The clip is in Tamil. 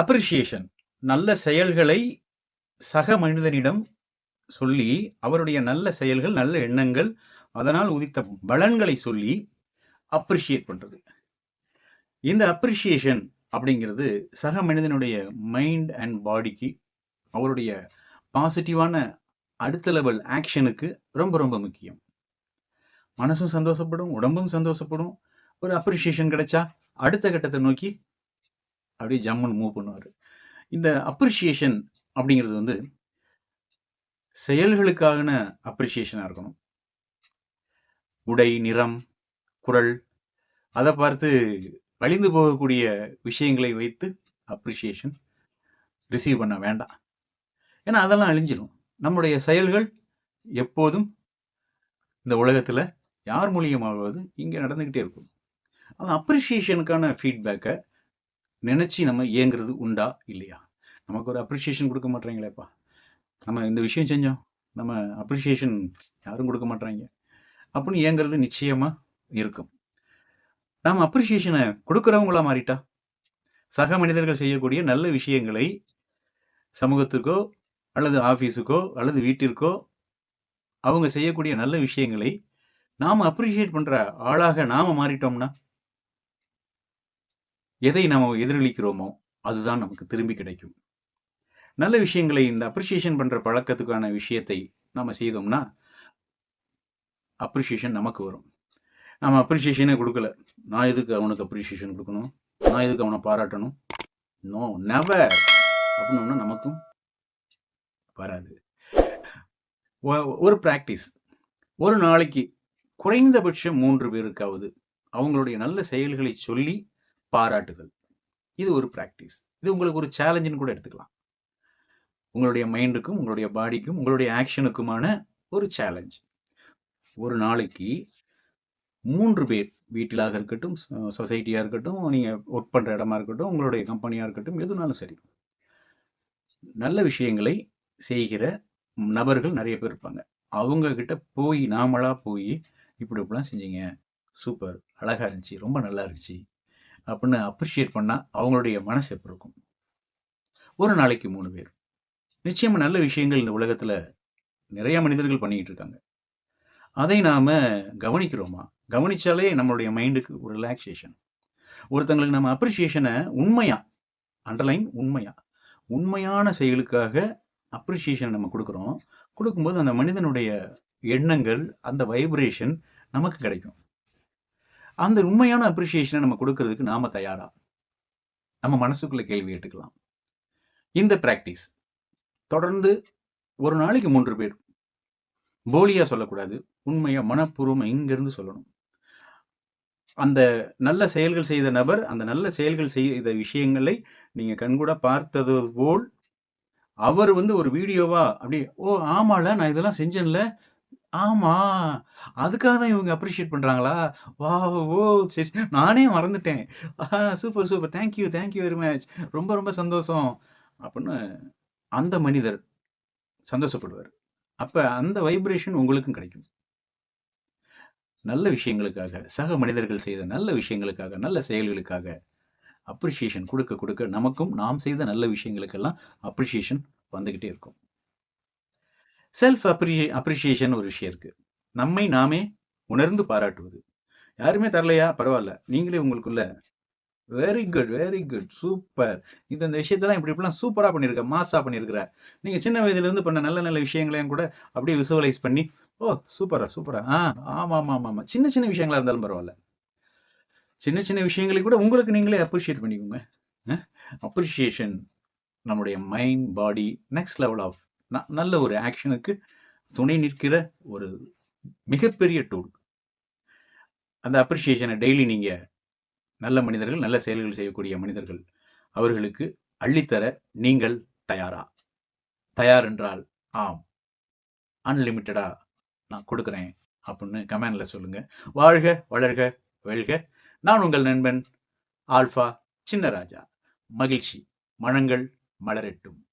அப்ரிஷியேஷன் நல்ல செயல்களை சக மனிதனிடம் சொல்லி அவருடைய நல்ல செயல்கள் நல்ல எண்ணங்கள் அதனால் உதித்த பலன்களை சொல்லி அப்ரிஷியேட் பண்ணுறது இந்த அப்ரிஷியேஷன் அப்படிங்கிறது சக மனிதனுடைய மைண்ட் அண்ட் பாடிக்கு அவருடைய பாசிட்டிவான அடுத்த லெவல் ஆக்ஷனுக்கு ரொம்ப ரொம்ப முக்கியம். மனசும் சந்தோஷப்படும் உடம்பும் சந்தோஷப்படும். ஒரு அப்ரிஷியேஷன் கிடைச்சா அடுத்த கட்டத்தை நோக்கி அப்படியே ஜம்முன்னு மூவ் பண்ணுவார். இந்த அப்ரிஷியேஷன் அப்படிங்கிறது வந்து செயல்களுக்கான அப்ரிஷியேஷனாக இருக்கணும். உடை நிறம் குரல் அதை பார்த்து அழிந்து போகக்கூடிய விஷயங்களை வைத்து அப்ரிஷியேஷன் ரிசீவ் பண்ண வேண்டாம். ஏன்னா அதெல்லாம் அழிஞ்சிடும் நம்முடைய செயல்கள் எப்போதும் இந்த உலகத்தில் யார் மூலியமாவது இங்கே நடந்துக்கிட்டே இருக்கும். அந்த அப்ரிஷியேஷனுக்கான ஃபீட்பேக்கை நினச்சி நம்ம இயங்குறது உண்டா இல்லையா? நமக்கு ஒரு அப்ரிஷியேஷன் கொடுக்க மாட்டேறாங்களேப்பா. நம்ம இந்த விஷயம் செஞ்சோம். நம்ம அப்ரிஷியேஷன் யாரும் கொடுக்க மாட்றாங்க அப்படின்னு இயங்குறது நிச்சயமாக இருக்கும். நாம் அப்ரிஷியேஷனை கொடுக்குறவங்களா மாறிட்டா? சக மனிதர்கள் செய்யக்கூடிய நல்ல விஷயங்களை சமூகத்துக்கோ அல்லது ஆஃபீஸுக்கோ அல்லது வீட்டிற்கோ அவங்க செய்யக்கூடிய நல்ல விஷயங்களை நாம் அப்ரிஷியேட் பண்ணுற ஆளாக நாம் மாறிட்டோம்னா எதை நாம் எதிரொலிக்கிறோமோ அதுதான் நமக்கு திரும்பி கிடைக்கும். நல்ல விஷயங்களை இந்த அப்ரிஷியேஷன் பண்ணுற பழக்கத்துக்கான விஷயத்தை நாம் செய்தோம்னா அப்ரிஷியேஷன் நமக்கு வரும். நாம் அப்ரிஷியேஷனே கொடுக்கல. நான் எதுக்கு அவனுக்கு அப்ரிஷியேஷன் கொடுக்கணும்? நான் எதுக்கு அவனை பாராட்டணும்? நோ நெவர் அப்படின்னா நமக்கும் வராது. ஒரு ப்ராக்டிஸ் ஒரு நாளைக்கு குறைந்தபட்சம் மூன்று பேருக்காவது அவங்களுடைய நல்ல செயல்களை சொல்லி பாராட்டுதல் இது ஒரு ப்ராக்டிஸ் இது உங்களுக்கு ஒரு சேலஞ்சுன்னு கூட எடுத்துக்கலாம். உங்களுடைய மைண்டுக்கும் உங்களுடைய பாடிக்கும் உங்களுடைய ஆக்ஷனுக்குமான ஒரு சேலஞ்ச் ஒரு நாளைக்கு மூன்று பேர் வீட்டிலாக இருக்கட்டும் சொசைட்டியாக இருக்கட்டும் நீங்கள் ஒர்க் பண்ணுற இடமா இருக்கட்டும் உங்களுடைய கம்பெனியாக இருக்கட்டும் எதுனாலும் சரி. நல்ல விஷயங்களை செய்கிற நபர்கள் நிறைய பேர் இருப்பாங்க. அவங்கக்கிட்ட போய் நாமளாக போய் இப்படி இப்படிலாம் செஞ்சீங்க. சூப்பர். அழகாக இருந்துச்சு. ரொம்ப நல்லா இருந்துச்சு. அப்படின்னு அப்ரிஷியேட் பண்ணால் அவங்களுடைய மனசு எப்படி இருக்கும்? ஒரு நாளைக்கு மூணு பேர். நிச்சயமாக நல்ல விஷயங்கள் இந்த உலகத்தில் நிறையா மனிதர்கள் பண்ணிக்கிட்டு இருக்காங்க. அதை நாம் கவனிக்கிறோமா? கவனிச்சாலே நம்மளுடைய மைண்டுக்கு ஒரு ரிலாக்ஸேஷன் ஒருத்தங்களுக்கு நம்ம அப்ரிஷியேஷனை உண்மையாக அண்டர்லைன் உண்மையாக உண்மையான செயலுக்காக அப்ரிஷியேஷனை நம்ம கொடுக்குறோம். கொடுக்கும்போது அந்த மனிதனுடைய எண்ணங்கள் அந்த வைப்ரேஷன் நமக்கு கிடைக்கும். அந்த உண்மையான அப்ரிசியேஷனை நம்ம கொடுக்கறதுக்கு நாம தயாரா? நம்ம மனசுக்குள்ள கேள்வி கேட்டுக்கலாம். இந்த பிராக்டிஸ் தொடர்ந்து ஒரு நாளைக்கு மூன்று பேர். போலியா சொல்லக்கூடாது உண்மையா மனப்பூர்வமா இங்கிருந்து சொல்லணும். அந்த நல்ல செயல்கள் செய்த நபர் அந்த நல்ல செயல்கள் செய்த விஷயங்களை நீங்கள் கண்கூட பார்த்தது போல் அவர் வந்து ஒரு வீடியோவா அப்படி ஓ ஆமால நான் இதெல்லாம் செஞ்சேன்ல ஆமா. அதுக்காக தான் இவங்க அப்ரிஷியேட் பண்றாங்களா? வா ஓ சரி சரி. நானே மறந்துட்டேன். Super super thank you thank you very much ரொம்ப ரொம்ப சந்தோஷம். அப்படின்னு அந்த மனிதர் சந்தோஷப்படுவார். அப்ப அந்த வைப்ரேஷன் உங்களுக்கும் கிடைக்கும். நல்ல விஷயங்களுக்காக சக மனிதர்கள் செய்த நல்ல விஷயங்களுக்காக நல்ல செயல்களுக்காக அப்ரிஷியேஷன் கொடுக்க கொடுக்க நமக்கும் நாம் செய்த நல்ல விஷயங்களுக்கெல்லாம் அப்ரிஷியேஷன் வந்துக்கிட்டே இருக்கும். செல்ஃப் அப்ரிஷியே அப்ரிஷியேஷன் ஒரு விஷயம் இருக்குது நம்மை நாமே உணர்ந்து பாராட்டுவது. யாருமே தரலையா? பரவாயில்ல. நீங்களே உங்களுக்குள்ள very good very good super இந்த இந்த விஷயத்தெல்லாம் இப்படி இப்படிலாம் சூப்பராக பண்ணியிருக்க மாஸாக பண்ணியிருக்கிற நீங்கள் சின்ன வயதுலேருந்து பண்ண நல்ல நல்ல விஷயங்களையும் கூட அப்படியே விசுவலைஸ் பண்ணி ஓ சூப்பரா சூப்பரா ஆ ஆமாம் ஆமாம் ஆமாம் ஆமாம் சின்ன சின்ன விஷயங்களா இருந்தாலும் பரவாயில்ல. சின்ன சின்ன விஷயங்களை கூட உங்களுக்கு நீங்களே அப்ரிஷியேட் பண்ணிக்கோங்க. அப்ரிஷியேஷன் நம்முடைய mind body next level of நல்ல ஒரு ஆக்ஷனுக்கு துணை நிற்கிற ஒரு மிகப்பெரிய டூல் அந்த அப்ரிஷியேஷனை டெய்லி நீங்கள் நல்ல மனிதர்கள் நல்ல செயல்கள் செய்யக்கூடிய மனிதர்கள் அவர்களுக்கு அள்ளித்தர நீங்கள் தயாரா? தயார் என்றால் ஆம். அன்லிமிட்டடாக நான் கொடுக்குறேன் அப்படின்னு கமெண்டில் சொல்லுங்கள் வாழ்க வளர்க வெல்க. நான் உங்கள் நண்பன் ஆல்ஃபா சின்னராஜா. மகிழ்ச்சி. மனங்கள் மலரட்டும்.